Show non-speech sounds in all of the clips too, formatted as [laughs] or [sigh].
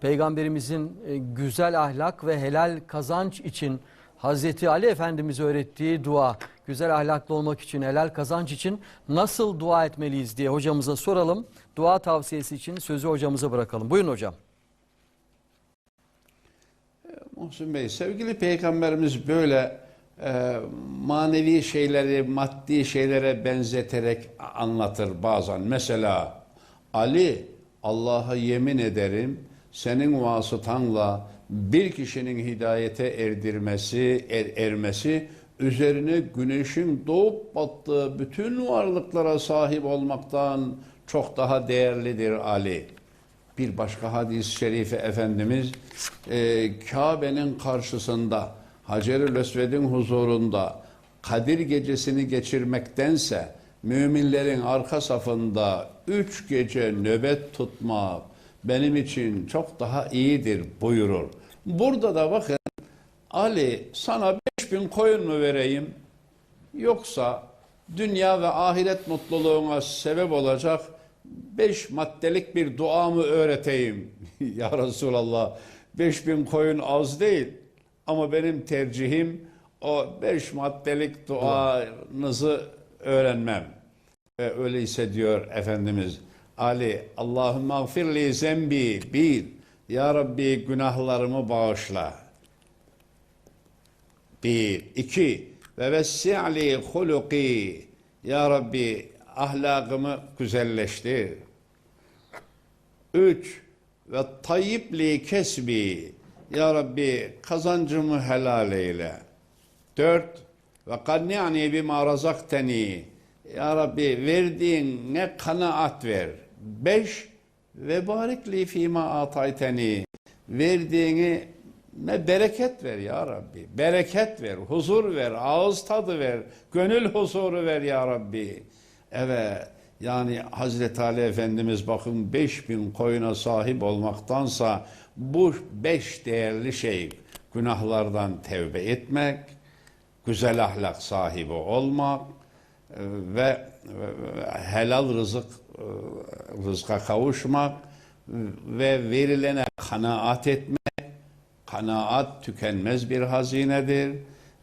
Peygamberimizin e, güzel ahlak ve helal kazanç için Hazreti Ali Efendimiz öğrettiği dua, güzel ahlaklı olmak için, helal kazanç için nasıl dua etmeliyiz diye hocamıza soralım. Dua tavsiyesi için sözü hocamıza bırakalım. Buyurun hocam. Muhsin Bey, sevgili peygamberimiz böyle e, manevi şeyleri maddi şeylere benzeterek anlatır bazen. Mesela Ali, Allah'a yemin ederim senin vasıtanla bir kişinin hidayete erdirmesi, er, ermesi üzerine güneşin doğup battığı bütün varlıklara sahip olmaktan çok daha değerlidir Ali. Bir başka hadis-i şerifi Efendimiz e, Kabe'nin karşısında Hacer-ül Esved'in huzurunda Kadir gecesini geçirmektense müminlerin arka safında üç gece nöbet tutmak benim için çok daha iyidir buyurur. Burada da bakın Ali sana beş bin koyun mu vereyim yoksa dünya ve ahiret mutluluğuna sebep olacak beş maddelik bir dua mı öğreteyim? [laughs] ya Resulallah beş koyun az değil ama benim tercihim o beş maddelik duanızı öğrenmem. Ve öyleyse diyor Efendimiz Ali Allahümme gfirli zembi bir Ya Rabbi günahlarımı bağışla. Bir. iki Ve vessi'li huluki Ya Rabbi ahlakımı güzelleştir. Üç. Ve tayyibli kesbi Ya Rabbi kazancımı helal eyle. Dört. Ve kanni'ni bima razakteni Ya Rabbi verdiğin ne kanaat ver. Beş. Ve barikli fîmâ atayteni verdiğini ne bereket ver ya Rabbi. Bereket ver, huzur ver, ağız tadı ver, gönül huzuru ver ya Rabbi. Evet yani Hazreti Ali Efendimiz bakın 5000 koyuna sahip olmaktansa bu beş değerli şey günahlardan tevbe etmek, güzel ahlak sahibi olmak ve helal rızık e, rızka kavuşmak ve verilene kanaat etmek Kanaat tükenmez bir hazinedir.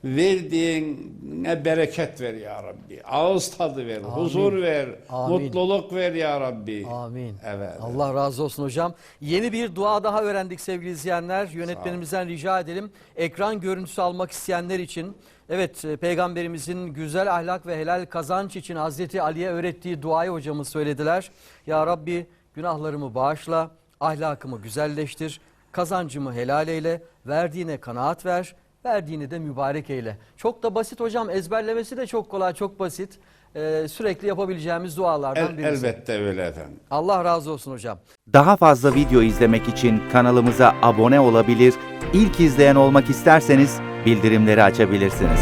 Verdiğine bereket ver ya Rabbi. Ağız tadı ver, Amin. huzur ver, Amin. mutluluk ver ya Rabbi. Amin. Evet. Allah razı olsun hocam. Yeni bir dua daha öğrendik sevgili izleyenler. Yönetmenimizden rica edelim. Ekran görüntüsü almak isteyenler için Evet e, peygamberimizin güzel ahlak ve helal kazanç için Hazreti Ali'ye öğrettiği duayı hocamız söylediler. Ya Rabbi günahlarımı bağışla, ahlakımı güzelleştir, kazancımı helal eyle, verdiğine kanaat ver, verdiğini de mübarek eyle. Çok da basit hocam ezberlemesi de çok kolay, çok basit. Ee, sürekli yapabileceğimiz dualardan El- birisi. elbette öyle efendim. Allah razı olsun hocam. Daha fazla video izlemek için kanalımıza abone olabilir, ilk izleyen olmak isterseniz bildirimleri açabilirsiniz.